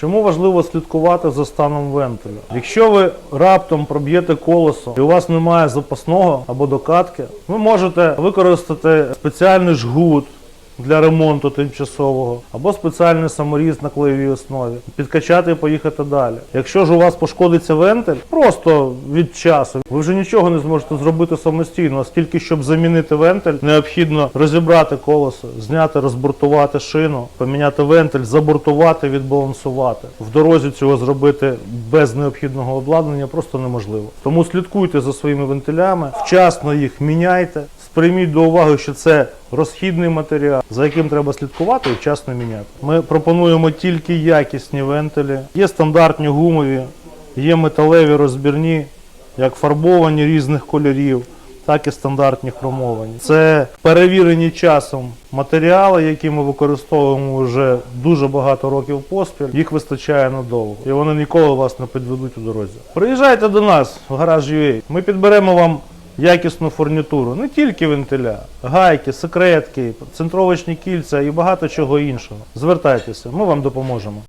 Чому важливо слідкувати за станом вентиля? Якщо ви раптом проб'єте колесо і у вас немає запасного або докатки, ви можете використати спеціальний жгут для ремонту тимчасового або спеціальний саморіз на клеєвій основі, підкачати і поїхати далі. Якщо ж у вас пошкодиться вентиль, просто від часу ви вже нічого не зможете зробити самостійно, оскільки щоб замінити вентиль, необхідно розібрати колесо, зняти, розбортувати шину, поміняти вентиль, забортувати, відбалансувати. В дорозі цього зробити без необхідного обладнання просто неможливо. Тому слідкуйте за своїми вентилями, вчасно їх міняйте. Сприйміть до уваги, що це розхідний матеріал, за яким треба слідкувати і вчасно міняти. Ми пропонуємо тільки якісні вентилі. Є стандартні гумові, є металеві розбірні, як фарбовані різних кольорів, так і стандартні хромовані. Це перевірені часом матеріали, які ми використовуємо вже дуже багато років поспіль. Їх вистачає надовго, і вони ніколи вас не підведуть у дорозі. Приїжджайте до нас в гараж UA. Ми підберемо вам якісну фурнітуру, не тільки вентиля, гайки, секретки, центровочні кільця і багато чого іншого. Звертайтеся, ми вам допоможемо.